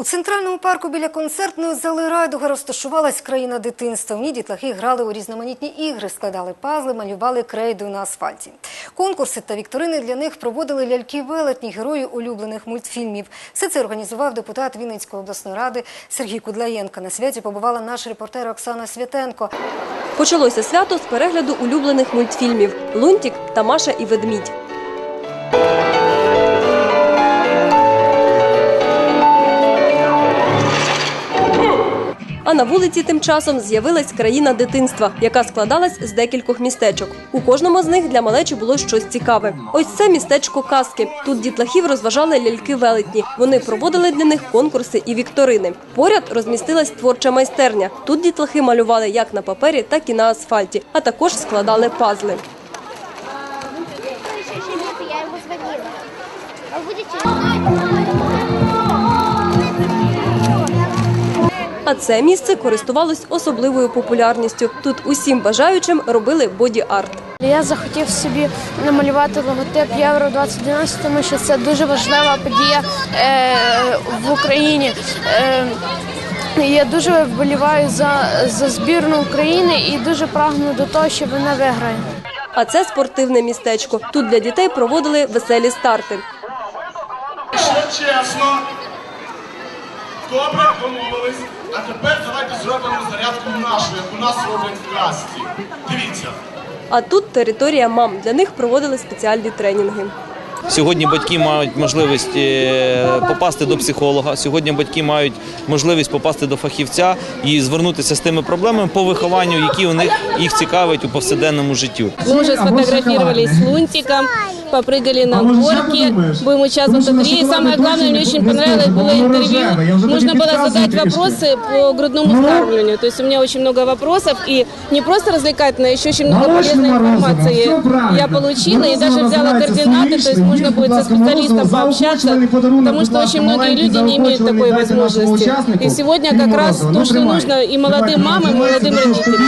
У центральному парку біля концертної зали Райдуга розташувалась країна дитинства. В ній дітлахи грали у різноманітні ігри, складали пазли, малювали крейдою на асфальті. Конкурси та вікторини для них проводили ляльки-велетні, герої улюблених мультфільмів. Все це організував депутат Вінницької обласної ради Сергій Кудлаєнко. На святі побувала наш репортер Оксана Святенко. Почалося свято з перегляду улюблених мультфільмів Лунтік та Маша і ведмідь. А на вулиці тим часом з'явилась країна дитинства, яка складалась з декількох містечок. У кожному з них для малечі було щось цікаве. Ось це містечко казки. Тут дітлахів розважали ляльки-велетні. Вони проводили для них конкурси і вікторини. Поряд розмістилась творча майстерня. Тут дітлахи малювали як на папері, так і на асфальті, а також складали пазли. Я ему звонила. А будете? А це місце користувалось особливою популярністю. Тут усім бажаючим робили боді-арт. Я захотів собі намалювати логотип Євро 2012, тому що це дуже важлива подія е, в Україні. Е, я дуже вболіваю за, за збірну України і дуже прагну до того, що вона виграє. А це спортивне містечко. Тут для дітей проводили веселі старти. Все чесно. Добре, домовились. А тепер давайте зробимо зарядку нашу, як у нас роблять в касті. Дивіться. А тут територія мам. Для них проводили спеціальні тренінги. Сьогодні батьки мають можливість е, попасти до психолога. Сьогодні батьки мають можливість попасти до фахівця і звернутися з тими проблемами по вихованню, які у них їх цікавить у повсякденному життю. Мы уже сфотографировались с Лунтиком, попрыгали на горке, будем участвовать в игре. И самое главное, мне очень понравилось было интервью. Можно было задать вопросы по грудному вскармливанию. То есть у меня очень много вопросов. И не просто развлекательно, а еще очень много полезной информации я получила. И даже взяла координаты, то есть можно будет со специалистом пообщаться. Потому что очень многие люди не имеют такой возможности. И сегодня как раз то, что нужно и молодым мамам, и молодым родителям.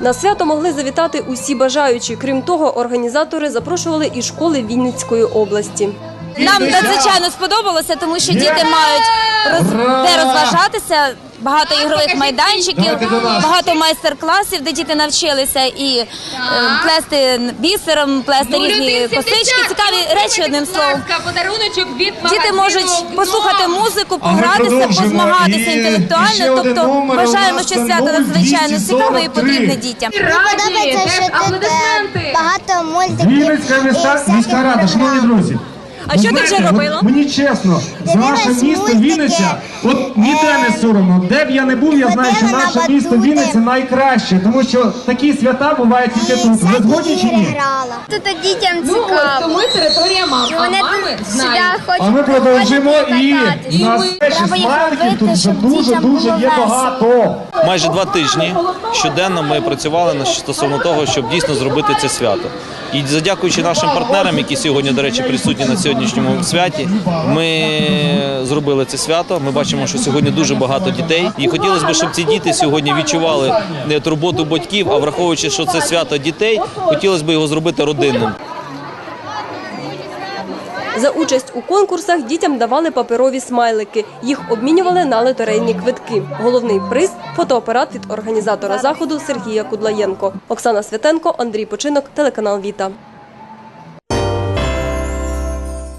На свято могли завітати усі бажаючі. Крім того, організатори запрошували і школи Вінницької області. Нам надзвичайно сподобалося, тому що діти мають роз... де розважатися, багато ігрових майданчиків, багато майстер-класів, де діти навчилися і е, плести бісером, плести різні косички, цікаві речі одним словом. подаруночок від Діти можуть послухати музику, погратися, позмагатися інтелектуально. Тобто вважаємо, що свято надзвичайно цікаве і потрібне дітям. Подобається, що тут е, багато мультиків. І всяких шановні програм. друзі. А що ти вже робила? Мені чесно, за наше Дивилась місто Вінниця, от ніде не соромно. Де б я не був, я знаю, що наше місто. Вінниця найкраще, тому що такі свята бувають тільки тут. Ви згодні чи ні? Тут дітям Ну, от, тому територія мам. А мами знають. А ми продовжимо і в нас Треба ще їх смайликів робити, тут вже щоб дуже дітям дуже було є весело. багато. Майже два тижні щоденно ми працювали на- стосовно того, щоб дійсно зробити це свято. І задякуючи нашим партнерам, які сьогодні, до речі, присутні на сьогоднішньому святі, ми зробили це свято. Ми бачимо, що сьогодні дуже багато дітей. І хотілося б, щоб ці діти сьогодні відчували не турботу батьків, а враховуючи, що це свято дітей, хотілося б його зробити родинним. За участь у конкурсах дітям давали паперові смайлики. Їх обмінювали на лотерейні квитки. Головний приз фотоапарат від організатора заходу Сергія Кудлаєнко. Оксана Святенко, Андрій Починок, телеканал Віта.